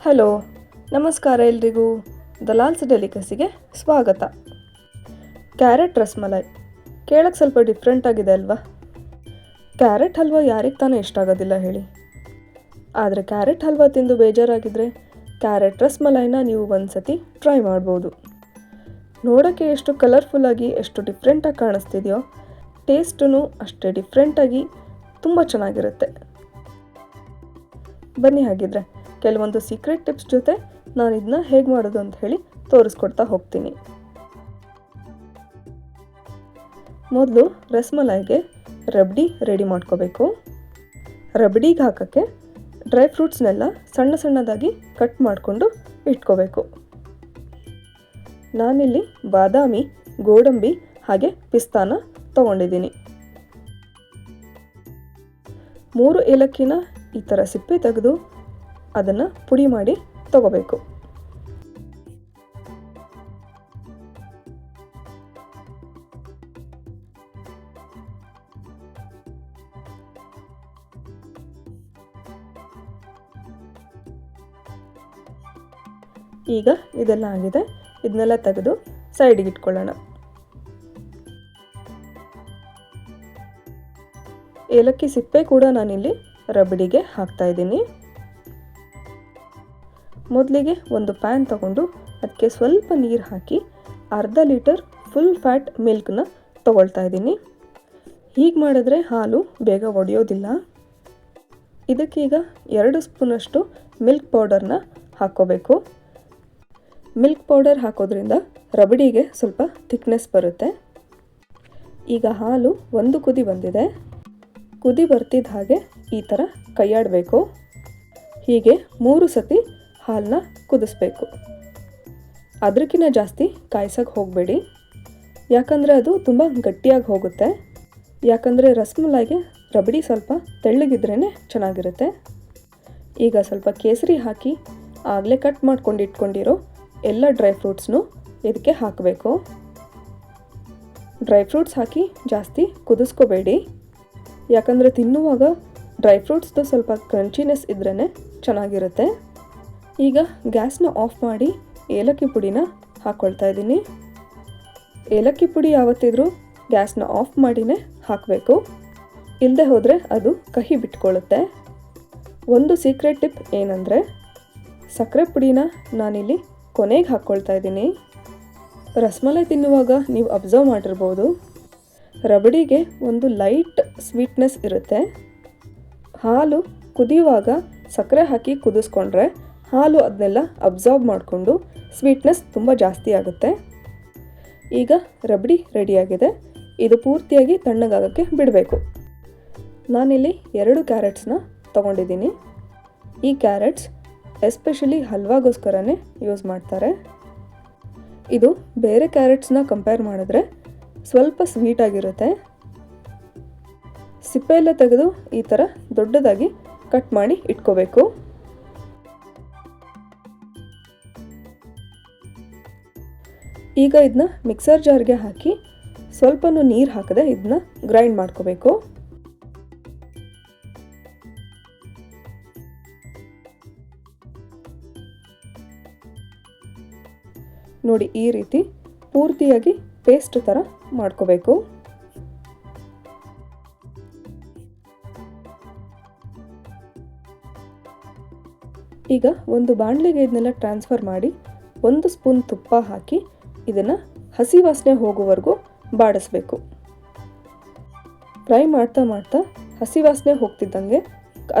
Hello, ನಮಸ್ಕಾರ ಎಲ್ರಿಗೂ. ದಲಾಲ್ಸ್ ಡೆಲಿಕಸಿಗೆ ಸ್ವಾಗತ. ಕ್ಯಾರೆಟ್ ರಸ್ಮಲೈ ಕೇಳಕ್ಕೆ ಸ್ವಲ್ಪ ಡಿಫ್ರೆಂಟ್ ಆಗಿದೆ ಅಲ್ವಾ? ಕ್ಯಾರೆಟ್ ಹಲ್ವಾ ಯಾರಿಗೆ ತಾನೇ ಇಷ್ಟ ಆಗೋದಿಲ್ಲ ಹೇಳಿ. ಆದರೆ ಕ್ಯಾರೆಟ್ ಹಲ್ವಾ ತಿಂದು ಬೇಜಾರಾಗಿದ್ದರೆ ಕ್ಯಾರೆಟ್ ರಸ್ಮಲೈನ ನೀವು ಒಂದು ಸತಿ ಟ್ರೈ ಮಾಡ್ಬೋದು. ನೋಡೋಕ್ಕೆ ಎಷ್ಟು ಕಲರ್ಫುಲ್ಲಾಗಿ ಎಷ್ಟು ಡಿಫ್ರೆಂಟಾಗಿ ಕಾಣಿಸ್ತಿದೆಯೋ ಟೇಸ್ಟೂ ಅಷ್ಟೇ ಡಿಫ್ರೆಂಟಾಗಿ ತುಂಬ ಚೆನ್ನಾಗಿರುತ್ತೆ. ಬನ್ನಿ ಹಾಗಿದ್ರೆ. ಕೆಲವೊಂದು ಸೀಕ್ರೆಟ್ ಟಿಪ್ಸ್ ಜೊತೆ ನಾನು ಇದನ್ನ ಹೇಗೆ ಮಾಡೋದು ಅಂತ ಹೇಳಿ ತೋರಿಸ್ಕೊಡ್ತಾ ಹೋಗ್ತೀನಿ. ಮೊದಲು ರಸ್ಮಲಾಯ್ಗೆ ರಬ್ಡಿ ರೆಡಿ ಮಾಡ್ಕೋಬೇಕು. ರಬ್ಡಿಗೆ ಹಾಕೋಕ್ಕೆ ಡ್ರೈ ಫ್ರೂಟ್ಸ್ನೆಲ್ಲ ಸಣ್ಣ ಸಣ್ಣದಾಗಿ ಕಟ್ ಮಾಡಿಕೊಂಡು ಇಟ್ಕೋಬೇಕು. ನಾನಿಲ್ಲಿ ಬಾದಾಮಿ, ಗೋಡಂಬಿ ಹಾಗೆ ಪಿಸ್ತಾನ ತಗೊಂಡಿದ್ದೀನಿ. ಮೂರು ಏಲಕ್ಕಿನ ಈ ಥರ ಸಿಪ್ಪೆ ತೆಗೆದು ಅದನ್ನು ಪುಡಿ ಮಾಡಿ ತಗೋಬೇಕು. ಈಗ ಇದೆಲ್ಲ ಆಗಿದೆ. ಇದನ್ನೆಲ್ಲ ತೆಗೆದು ಸೈಡಿಗೆ ಇಟ್ಕೊಳ್ಳೋಣ. ಏಲಕ್ಕಿ ಸಿಪ್ಪೆ ಕೂಡ ನಾನಿಲ್ಲಿ ರಬಡಿಗೆ ಹಾಕ್ತಾ ಇದ್ದೀನಿ. ಮೊದಲಿಗೆ ಒಂದು ಪ್ಯಾನ್ ತಗೊಂಡು ಅದಕ್ಕೆ ಸ್ವಲ್ಪ ನೀರು ಹಾಕಿ ಅರ್ಧ ಲೀಟರ್ ಫುಲ್ ಫ್ಯಾಟ್ ಮಿಲ್ಕ್ನ ತಗೊಳ್ತಾ ಇದ್ದೀನಿ. ಹೀಗೆ ಮಾಡಿದ್ರೆ ಹಾಲು ಬೇಗ ಒಡೆಯೋದಿಲ್ಲ. ಇದಕ್ಕೀಗ ಎರಡು ಸ್ಪೂನಷ್ಟು ಮಿಲ್ಕ್ ಪೌಡರ್ನ ಹಾಕ್ಕೋಬೇಕು. ಮಿಲ್ಕ್ ಪೌಡರ್ ಹಾಕೋದ್ರಿಂದ ರಬಡಿಗೆ ಸ್ವಲ್ಪ ಥಿಕ್ನೆಸ್ ಬರುತ್ತೆ. ಈಗ ಹಾಲು ಒಂದು ಕುದಿ ಬಂದಿದೆ. ಕುದಿ ಬರ್ತಿದ್ದ ಹಾಗೆ ಈ ಥರ ಕೈಯಾಡಬೇಕು ಹೀಗೆ ಮೂರು ಸತಿ ಹಾಲನ್ನ ಕುದಿಸ್ಬೇಕು. ಅದಕ್ಕಿಂತ ಜಾಸ್ತಿ ಕಾಯಿಸೋಕೆ ಹೋಗಬೇಡಿ. ಯಾಕಂದರೆ ಅದು ತುಂಬ ಗಟ್ಟಿಯಾಗಿ ಹೋಗುತ್ತೆ. ಯಾಕಂದರೆ ರಸಮಲಾಯಿಗೆ ರಬಡಿ ಸ್ವಲ್ಪ ತೆಳ್ಳಗಿದ್ರೇ ಚೆನ್ನಾಗಿರುತ್ತೆ. ಈಗ ಸ್ವಲ್ಪ ಕೇಸರಿ ಹಾಕಿ ಆಗಲೇ ಕಟ್ ಮಾಡ್ಕೊಂಡು ಇಟ್ಕೊಂಡಿರೋ ಎಲ್ಲ ಡ್ರೈ ಫ್ರೂಟ್ಸ್ನು ಇದಕ್ಕೆ ಹಾಕಬೇಕು. ಡ್ರೈ ಫ್ರೂಟ್ಸ್ ಹಾಕಿ ಜಾಸ್ತಿ ಕುದಿಸ್ಕೋಬೇಡಿ. ಯಾಕಂದರೆ ತಿನ್ನುವಾಗ ಡ್ರೈ ಫ್ರೂಟ್ಸ್ದು ಸ್ವಲ್ಪ ಕ್ರಂಚಿನೆಸ್ ಇದ್ರೇ ಚೆನ್ನಾಗಿರುತ್ತೆ. ಈಗ ಗ್ಯಾಸ್ನ ಆಫ್ ಮಾಡಿ ಏಲಕ್ಕಿ ಪುಡಿನ ಹಾಕ್ಕೊಳ್ತಾ ಇದ್ದೀನಿ. ಏಲಕ್ಕಿ ಪುಡಿ ಯಾವತ್ತಿದ್ರೂ ಗ್ಯಾಸ್ನ ಆಫ್ ಮಾಡಿನೇ ಹಾಕಬೇಕು. ಇಲ್ಲದೆ ಹೋದರೆ ಅದು ಕಹಿ ಬಿಟ್ಕೊಳ್ಳುತ್ತೆ. ಒಂದು ಸೀಕ್ರೆಟ್ ಟಿಪ್ ಏನಂದರೆ, ಸಕ್ಕರೆ ಪುಡಿನ ನಾನಿಲ್ಲಿ ಕೊನೆಗೆ ಹಾಕ್ಕೊಳ್ತಾ ಇದ್ದೀನಿ. ರಸಮಲೈ ತಿನ್ನುವಾಗ ನೀವು ಅಬ್ಸರ್ವ್ ಮಾಡಿರ್ಬೋದು. ರಬಡಿಗೆ ಒಂದು ಲೈಟ್ ಸ್ವೀಟ್ನೆಸ್ ಇರುತ್ತೆ. ಹಾಲು ಕುದಿಯುವಾಗ ಸಕ್ಕರೆ ಹಾಕಿ ಕುದಿಸ್ಕೊಂಡ್ರೆ ಹಾಲು ಅದನ್ನೆಲ್ಲ ಅಬ್ಸಾರ್ಬ್ ಮಾಡಿಕೊಂಡು ಸ್ವೀಟ್ನೆಸ್ ತುಂಬ ಜಾಸ್ತಿ ಆಗುತ್ತೆ. ಈಗ ರಬಡಿ ರೆಡಿಯಾಗಿದೆ ಇದು ಪೂರ್ತಿಯಾಗಿ ತಣ್ಣಗಾಗೋಕ್ಕೆ ಬಿಡಬೇಕು. ನಾನಿಲ್ಲಿ ಎರಡು ಕ್ಯಾರೆಟ್ಸ್ನ ತೊಗೊಂಡಿದ್ದೀನಿ. ಈ ಕ್ಯಾರೆಟ್ಸ್ ಎಸ್ಪೆಷಲಿ ಹಲ್ವಾಗೋಸ್ಕರನೇ ಯೂಸ್ ಮಾಡ್ತಾರೆ. ಇದು ಬೇರೆ ಕ್ಯಾರೆಟ್ಸ್ನ ಕಂಪೇರ್ ಮಾಡಿದ್ರೆ ಸ್ವಲ್ಪ ಸ್ವೀಟಾಗಿರುತ್ತೆ ಸಿಪ್ಪೆ ಎಲ್ಲ ತೆಗೆದು ಈ ಥರ ದೊಡ್ಡದಾಗಿ ಕಟ್ ಮಾಡಿ ಇಟ್ಕೋಬೇಕು. ಈಗ ಇದನ್ನ ಮಿಕ್ಸರ್ ಜಾರ್ಗೆ ಹಾಕಿ ಸ್ವಲ್ಪನೂ ನೀರು ಹಾಕದೆ ಇದನ್ನ ಗ್ರೈಂಡ್ ಮಾಡ್ಕೋಬೇಕು. ನೋಡಿ ಈ ರೀತಿ ಪೂರ್ತಿಯಾಗಿ ಪೇಸ್ಟ್ ಥರ ಮಾಡ್ಕೋಬೇಕು. ಈಗ ಒಂದು ಬಾಣಲೆಗೆ ಇದನ್ನೆಲ್ಲ ಟ್ರಾನ್ಸ್ಫರ್ ಮಾಡಿ ಒಂದು ಸ್ಪೂನ್ ತುಪ್ಪ ಹಾಕಿ ಇದನ್ನು ಹಸಿ ವಾಸನೆ ಹೋಗುವವರೆಗೂ ಬಾಡಿಸ್ಬೇಕು. ಫ್ರೈ ಮಾಡ್ತಾ ಮಾಡ್ತಾ ಹಸಿ ವಾಸನೆ ಹೋಗ್ತಿದ್ದಂಗೆ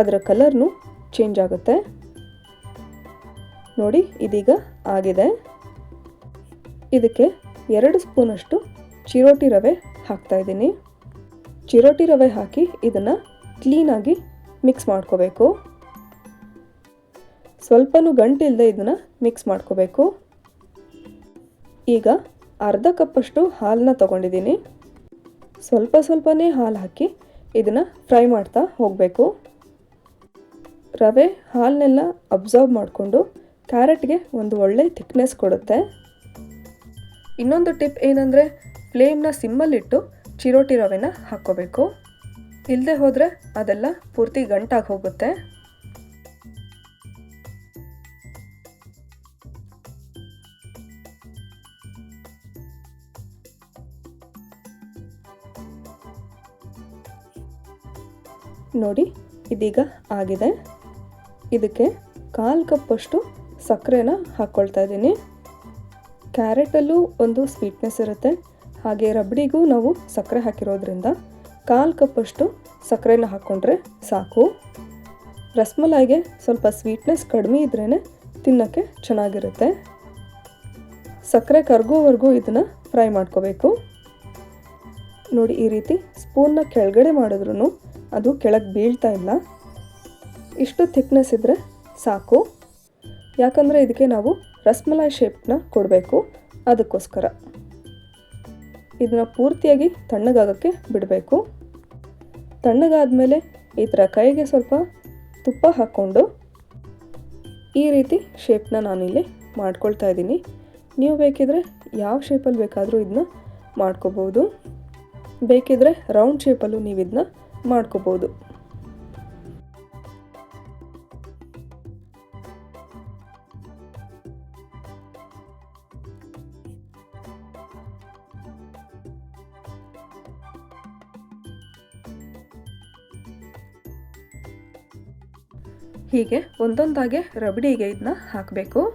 ಅದರ ಕಲರ್ನು ಚೇಂಜ್ ಆಗುತ್ತೆ. ನೋಡಿ, ಇದೀಗ ಆಗಿದೆ. ಇದಕ್ಕೆ ಎರಡು ಸ್ಪೂನಷ್ಟು ಚಿರೋಟಿ ರವೆ ಹಾಕ್ತಾ ಇದ್ದೀನಿ. ಚಿರೋಟಿ ರವೆ ಹಾಕಿ ಇದನ್ನು ಕ್ಲೀನಾಗಿ ಮಿಕ್ಸ್ ಮಾಡ್ಕೋಬೇಕು. ಸ್ವಲ್ಪನೂ ಗಂಟಿಲ್ಲದೆ ಇದನ್ನು ಮಿಕ್ಸ್ ಮಾಡ್ಕೋಬೇಕು. ಈಗ ಅರ್ಧ ಕಪ್ಪಷ್ಟು ಹಾಲನ್ನ ತಗೊಂಡಿದ್ದೀನಿ. ಸ್ವಲ್ಪ ಸ್ವಲ್ಪನೇ ಹಾಲು ಹಾಕಿ ಇದನ್ನು ಫ್ರೈ ಮಾಡ್ತಾ ಹೋಗಬೇಕು. ರವೆ ಹಾಲನ್ನೆಲ್ಲ ಅಬ್ಸರ್ವ್ ಮಾಡಿಕೊಂಡು ಕ್ಯಾರೆಟ್ಗೆ ಒಂದು ಒಳ್ಳೆ ಥಿಕ್ನೆಸ್ ಕೊಡುತ್ತೆ. ಇನ್ನೊಂದು ಟಿಪ್ ಏನಂದರೆ ಫ್ಲೇಮ್ನ ಸಿಮ್ಮಲ್ಲಿಟ್ಟು ಚಿರೋಟಿ ರವೆನ ಹಾಕ್ಕೋಬೇಕು. ಇಲ್ಲದೆ ಹೋದರೆ ಅದೆಲ್ಲ ಪೂರ್ತಿ ಗಂಟಾಗಿ ಹೋಗುತ್ತೆ. ನೋಡಿ, ಇದೀಗ ಆಗಿದೆ. ಇದಕ್ಕೆ ಕಾಲು ಕಪ್ಪಷ್ಟು ಸಕ್ಕರೆನ ಹಾಕ್ಕೊಳ್ತಾ ಇದ್ದೀನಿ. ಕ್ಯಾರೆಟಲ್ಲೂ ಒಂದು ಸ್ವೀಟ್ನೆಸ್ ಇರುತ್ತೆ. ಹಾಗೆ ರಬ್ಡಿಗೂ ನಾವು ಸಕ್ಕರೆ ಹಾಕಿರೋದ್ರಿಂದ ಕಾಲು ಕಪ್ಪಷ್ಟು ಸಕ್ಕರೆನ ಹಾಕ್ಕೊಂಡ್ರೆ ಸಾಕು. ರಸ್ಮಲಾಯಿಗೆ ಸ್ವಲ್ಪ ಸ್ವೀಟ್ನೆಸ್ ಕಡಿಮೆ ಇದ್ರೇ ತಿನ್ನೋಕ್ಕೆ ಚೆನ್ನಾಗಿರುತ್ತೆ. ಸಕ್ಕರೆ ಕರ್ಗೋವರೆಗೂ ಇದನ್ನು ಫ್ರೈ ಮಾಡ್ಕೋಬೇಕು. ನೋಡಿ, ಈ ರೀತಿ ಸ್ಪೂನ್ನ ಕೆಳಗಡೆ ಮಾಡಿದ್ರೂ ಅದು ಕೆಳಗೆ ಬೀಳ್ತಾ ಇಲ್ಲ. ಇಷ್ಟು ಥಿಕ್ನೆಸ್ ಇದ್ದರೆ ಸಾಕು. ಯಾಕಂದರೆ ಇದಕ್ಕೆ ನಾವು ರಸ್ಮಲಾಯಿ ಶೇಪ್ನ ಕೊಡಬೇಕು. ಅದಕ್ಕೋಸ್ಕರ. ಇದನ್ನು ಪೂರ್ತಿಯಾಗಿ ತಣ್ಣಗಾಗೋಕ್ಕೆ ಬಿಡಬೇಕು. ತಣ್ಣಗಾದ ಮೇಲೆ ಈ ಥರ ಕೈಗೆ ಸ್ವಲ್ಪ ತುಪ್ಪ ಹಾಕ್ಕೊಂಡು ಈ ರೀತಿ ಶೇಪ್ನ ನಾನಿಲ್ಲಿ ಮಾಡ್ಕೊಳ್ತಾ ಇದ್ದೀನಿ. ನೀವು ಬೇಕಿದ್ರೆ ಯಾವ ಶೇಪಲ್ಲಿ ಬೇಕಾದರೂ ಇದನ್ನ ಮಾಡ್ಕೋಬೋದು. ಬೇಕಿದ್ರೆ ರೌಂಡ್ ಶೇಪಲ್ಲೂ ನೀವು ಇದನ್ನ ಮಾಡ್ಕೋಬೋದು. ಹೀಗೆ ಒಂದೊಂದಾಗೆ ರಬಡಿಗೆ ಇದನ್ನ ಹಾಕಬೇಕು.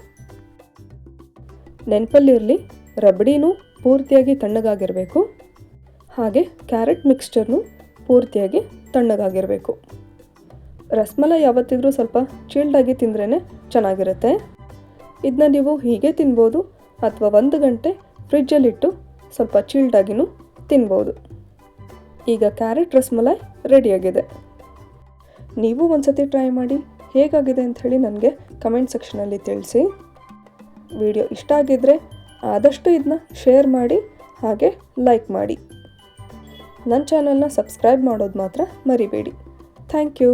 ನೆನಪಲ್ಲಿರಲಿ ರಬಡಿನೂ ಪೂರ್ತಿಯಾಗಿ ತಣ್ಣಗಾಗಿರಬೇಕು. ಹಾಗೆ ಕ್ಯಾರೆಟ್ ಮಿಕ್ಸ್ಚರ್ನು ಪೂರ್ತಿಯಾಗಿ ತಣ್ಣಗಾಗಿರಬೇಕು. ರಸ್ಮಲೈ ಯಾವತ್ತಿದ್ರೂ ಸ್ವಲ್ಪ ಚೀಲ್ಡಾಗಿ ತಿಂದ್ರೇ ಚೆನ್ನಾಗಿರುತ್ತೆ. ಇದನ್ನ ನೀವು ಹೀಗೆ ತಿನ್ಬೋದು ಅಥವಾ ಒಂದು ಗಂಟೆ ಫ್ರಿಜ್ಜಲ್ಲಿಟ್ಟು ಸ್ವಲ್ಪ ಚಿಲ್ಡಾಗಿನೂ ತಿನ್ಬೋದು. ಈಗ ಕ್ಯಾರೆಟ್ ರಸ್ಮಲೈ ರೆಡಿಯಾಗಿದೆ ನೀವು ಒಂದ್ಸತಿ ಟ್ರೈ ಮಾಡಿ ಹೇಗಾಗಿದೆ ಅಂತ ಹೇಳಿ ನನಗೆ ಕಮೆಂಟ್ ಸೆಕ್ಷನಲ್ಲಿ ತಿಳಿಸಿ. ವಿಡಿಯೋ ಇಷ್ಟ ಆಗಿದ್ದರೆ ಆದಷ್ಟು ಇದನ್ನ ಶೇರ್ ಮಾಡಿ ಹಾಗೆ ಲೈಕ್ ಮಾಡಿ. ನನ್ನ ಚಾನಲ್ನ ಸಬ್ಸ್ಕ್ರೈಬ್ ಮಾಡೋದು ಮಾತ್ರ ಮರಿಬೇಡಿ. Thank you.